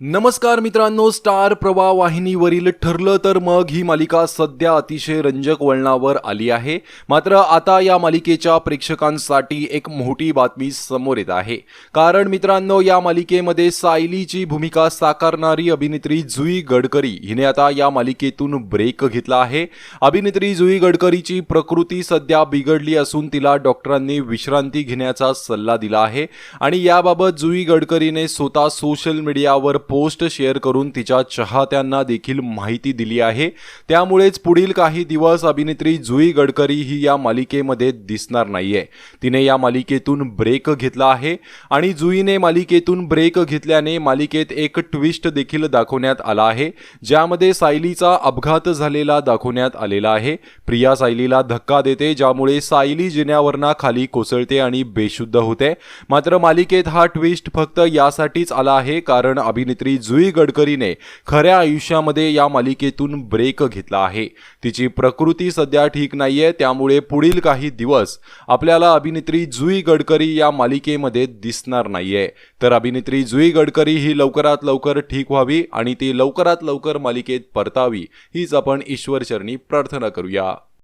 नमस्कार मित्रांनो स्टार प्रवाह वाहिनीवरील ठरलं तर मग ही मालिका सध्या अतिशय रंजक वळणावर आली आहे. मात्र आता या मालिकेच्या प्रेक्षकांसाठी एक मोठी बातमी समोर येत आहे. कारण मित्रांनो या मालिकेमध्ये सायलीची भूमिका साकारणारी अभिनेत्री जुई गडकरी हिने आता या मालिकेतून ब्रेक घेतला आहे. अभिनेत्री जुई गडकरीची प्रकृती सध्या बिघडली असून तिला डॉक्टरांनी विश्रांती घेण्याचा सल्ला दिला आहे. आणि याबाबत जुई गडकरीने स्वतः सोशल मीडियावर पोस्ट शेअर करून तिच्या चाहत्यांना देखील माहिती दिली आहे. त्यामुळेच पुढील काही दिवस अभिनेत्री जुई गडकरी ही या मालिकेमध्ये दिसणार नाहीये. तिने या मालिकेतून ब्रेक घेतला आहे आणि जुईने मालिकेतून ब्रेक घेतल्याने मालिकेत एक ट्विस्ट देखील दाखवण्यात आला आहे ज्यामध्ये सायलीचा अपघात झालेला दाखवण्यात आलेला आहे. प्रिया सायलीला धक्का देते ज्यामुळे सायली जिन्यावरना खाली कोसळते आणि बेशुद्ध होते. मात्र मालिकेत हा ट्विस्ट फक्त यासाठीच आला आहे कारण अभिनेत्री जुई गडकरीने खऱ्या आयुष्यामध्ये या मालिकेतून ब्रेक घेतला आहे. तिची प्रकृती सध्या ठीक नाहीये त्यामुळे पुढील काही दिवस आपल्याला अभिनेत्री जुई गडकरी या मालिकेमध्ये दिसणार नाहीये. तर अभिनेत्री जुई गडकरी ही लवकरात लवकर ठीक व्हावी आणि ती लवकरात लवकर मालिकेत परतावी हीच आपण ईश्वरचरणी प्रार्थना करूया.